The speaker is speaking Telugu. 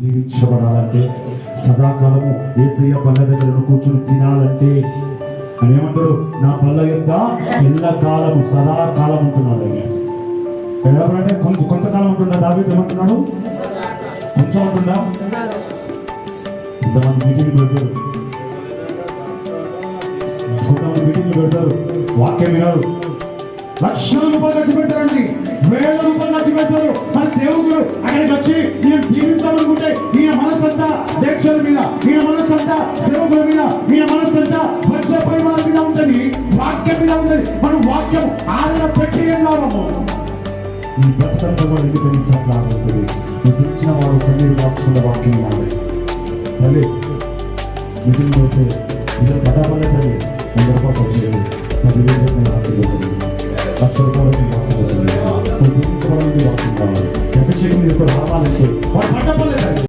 జీవించబడాలంటే సదాకాలము ఏసయ్య పళ్ళ దగ్గర కూర్చుని తినాలంటే. అని ఏమంటాడు నా పళ్ళ యొక్క ఎల్లకాలము సదాకాలం ఉంటున్నాడు ఆయన. ఎవరంటే కొంత కొంతకాలం ఉంటుందా? దావీదు ఏమంటున్నాడు? కొంచెం ఉంటుందా? ఇంతమంది మీటింగ్లు పెడతారు. కొంతమంది మీటింగ్లు పెడతారు. వాక్యం వినరు. లక్షల రూపాయలు ఖర్చు పెట్టారండి. వేల రూపాయలు ఖర్చు పెడతారు మన సేవకుడు అక్కడికి దీవిస్తామనుకుంటే ఈయన మనసంతా దీక్షల మీద ఈయన మనసంతా సేవకుల మీద ఈయన మనసంతా వచ్చే పరిమాణం మీద ఉంటది వాక్యం మీద ఉంటది. మనం వాక్యం ఆదరణ పెట్టి ఏం లాభము? నీ బ్రతకంతా కూడా ఎందుకు ఎన్నిసార్లు లాగుతుంది నువ్వు పిలిచిన వాడు కన్నీరు కాకుండా వాక్యం వినాలి తల్లి నిధులు పోతే ఇద్దరు పడాలనే తల్లి వంద రూపాయలు వచ్చేది పదివేలు చెప్పిన వాక్యం లక్ష రూపాయలు వాక్యం నువ్వు జీవించడానికి వాక్యం కావాలి అభిషేకం నీకు రావాలంటే వాడు పడ్డపడలేదు